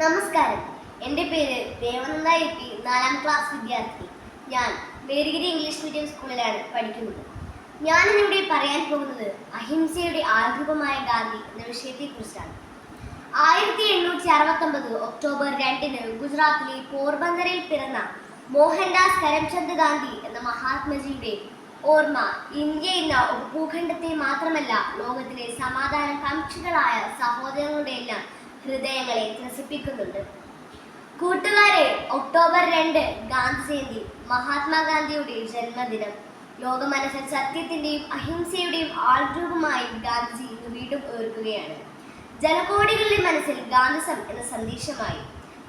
നമസ്കാരം. എന്റെ പേര് ദേവനന്ദ എ പി നാലാം ക്ലാസ് വിദ്യാർത്ഥി. ഞാൻ മേരിഗിരി ഇംഗ്ലീഷ് മീഡിയം സ്കൂളിലാണ് പഠിക്കുന്നത്. ഞാനിന്നിവിടെ പറയാൻ പോകുന്നത് അഹിംസയുടെ ആരൂപമായ ഗാന്ധി എന്ന വിഷയത്തെക്കുറിച്ചാണ്. ആയിരത്തി എണ്ണൂറ്റി അറുപത്തൊമ്പത് ഒക്ടോബർ രണ്ടിന് ഗുജറാത്തിലെ പോർബന്ദറിൽ പിറന്ന മോഹൻദാസ് കരംചന്ദ് ഗാന്ധി എന്ന മഹാത്മജിയുടെ ഓർമ്മ ഇന്ത്യ എന്ന ഭൂഖണ്ഡത്തെ മാത്രമല്ല ലോകത്തിലെ സമാധാന കാംക്ഷികളായ സഹോദരങ്ങളുടെ എല്ലാം ഹൃദയങ്ങളെ ത്രസിപ്പിക്കുന്നുണ്ട്. കൂട്ടുകാരെ ഒക്ടോബർ രണ്ട് ഗാന്ധി ജയന്തി മഹാത്മാഗാന്ധിയുടെ ജന്മദിനം. ലോകമനസ്സിൽ സത്യത്തിന്റെയും അഹിംസയുടെയും ആൾരൂപമായി ഗാന്ധിജി ഇന്ന് വീണ്ടും ഓർക്കുകയാണ് ജനകോടികളുടെ മനസ്സിൽ ഗാന്ധിസം എന്ന സന്ദേശമായി.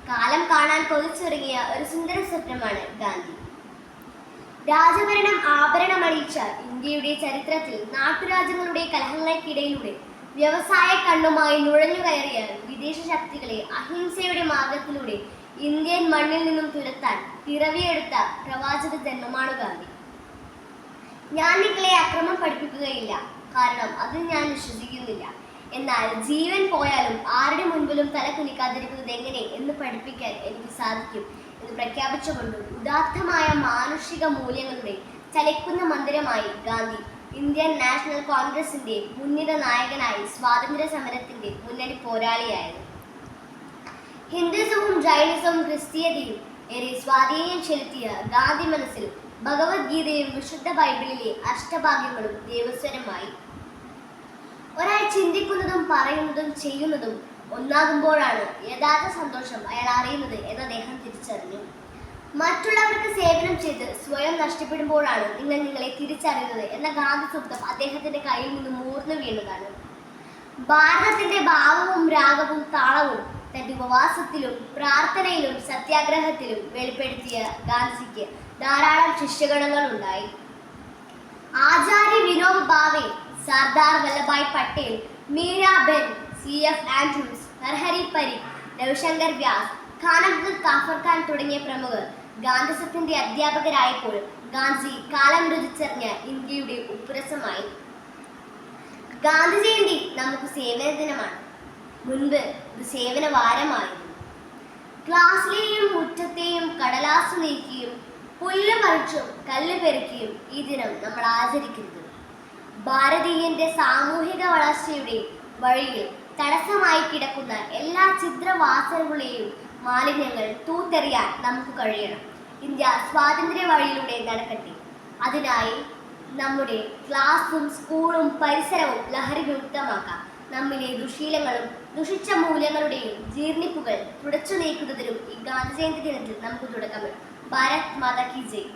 കാലം കാണാൻ കൊതിച്ചൊരുങ്ങിയ ഒരു സുന്ദര സ്വപ്നമാണ് ഗാന്ധി. രാജഭരണം ആഭരണമണിയിച്ച ഇന്ത്യയുടെ ചരിത്രത്തിൽ നാട്ടുരാജ്യങ്ങളുടെ കലഹങ്ങൾക്കിടയിലൂടെ വ്യവസായ കണ്ണുമായി നുഴഞ്ഞു കയറിയ വിദേശ ശക്തികളെ അഹിംസയുടെ മാർഗത്തിലൂടെ ഇന്ത്യൻ മണ്ണിൽ നിന്നും തുരത്താൻ പിറവിയെടുത്ത പ്രവാചക ജന്മമാണ് ഗാന്ധി. ഞാൻ നിങ്ങളെ അക്രമം പഠിപ്പിക്കുകയില്ല. കാരണം അത് ഞാൻ വിശ്വസിക്കുന്നില്ല. എന്നാൽ ജീവൻ പോയാലും ആരുടെ മുൻപിലും തല കുനിക്കാതിരിക്കുന്നത് എങ്ങനെ എന്ന് പഠിപ്പിക്കാൻ എനിക്ക് സാധിക്കും എന്ന് പ്രഖ്യാപിച്ചുകൊണ്ട് ഉദാത്തമായ മാനുഷിക മൂല്യങ്ങളുടെ ചലിക്കുന്ന മന്ദിരമായി ഗാന്ധി ഇന്ത്യൻ നാഷണൽ കോൺഗ്രസിന്റെ മുൻനിര നായകനായി സ്വാതന്ത്ര്യ സമരത്തിന്റെ മുന്നണി പോരാളിയായത്. ഹിന്ദുസവും ജൈനിസവും ക്രിസ്തീയതയും ഏറെ സ്വാധീനം ചെലുത്തിയ ഗാന്ധി മനസ്സിൽ ഭഗവത്ഗീതയും വിശുദ്ധ ബൈബിളിലെ അഷ്ടഭാഗ്യങ്ങളും ദേവസ്വരമായി. ഒരാൾ ചിന്തിക്കുന്നതും പറയുന്നതും ചെയ്യുന്നതും ഒന്നാകുമ്പോഴാണ് യഥാർത്ഥ സന്തോഷം അയാൾ അറിയുന്നത് എന്ന് അദ്ദേഹം തിരിച്ചറിഞ്ഞു. മറ്റുള്ളവർക്ക് സേവനം ചെയ്ത് സ്വയം നഷ്ടപ്പെടുമ്പോഴാണ് നിങ്ങൾ നിങ്ങളെ തിരിച്ചറിയുന്നത് എന്ന ഗാന്ധി സൂക്തം അദ്ദേഹത്തിന്റെ കയ്യിൽ നിന്ന് മൂർന്നു വീണതാണ്. ഭാരതത്തിന്റെ ഭാവവും രാഗവും താളവും തന്റെ ഉപവാസത്തിലും പ്രാർത്ഥനയിലും സത്യാഗ്രഹത്തിലും വെളിപ്പെടുത്തിയ ഗാന്ധിജിക്ക് ധാരാളം ശിഷ്യഗണങ്ങൾ ഉണ്ടായി. Acharya Vinoba Bhave Sardar Vallabhbhai Patel Mirabehn C F Andrews Narhari Parikh Ravishankar Vyas Khan Abdul Khan തുടങ്ങിയ പ്രമുഖർ ഗാന്ധിസത്തിന്റെ അധ്യാപകരായപ്പോൾ ഗാന്ധി കാലം രുചിച്ചറിഞ്ഞ ഇന്ത്യയുടെ ഉപ്പുരസമായി. ഗാന്ധി ജയന്തി നമുക്ക് സേവന ദിനമാണ് മുൻപ് ഇത് സേവന വാരമായിരുന്നു ക്ലാസ്സിലെയും മുറ്റത്തെയും കടലാസ് നീക്കിയും പുല്ല് മറിച്ചും കല്ല് പെരുക്കിയും ഈ ദിനം നമ്മൾ ആചരിക്കരുത്. ഭാരതീയന്റെ സാമൂഹിക വളർച്ചയുടെ വഴിയിൽ തടസ്സമായി കിടക്കുന്ന എല്ലാ ചിത്രവാസനകളെയും മാലിന്യങ്ങൾ തൂത്തെറിയാൻ നമുക്ക് കഴിയണം. ഇന്ത്യ സ്വാതന്ത്ര്യ വഴിയിലൂടെ നടക്കട്ടെ. അതിനായി നമ്മുടെ ക്ലാസ്സും സ്കൂളും പരിസരവും ലഹരി വിമുക്തമാക്കാം നമ്മിലെ ദുശീലങ്ങളും ദുഷിച്ച മൂല്യങ്ങളുടെയും ജീർണിപ്പുകൾ തുടച്ചു നീക്കുന്നതിനും ഈ ഗാന്ധി ജയന്തി ദിനത്തിൽ നമുക്ക് തുടക്കമിടും. ഭാരത് മാതാ കി ജയ്.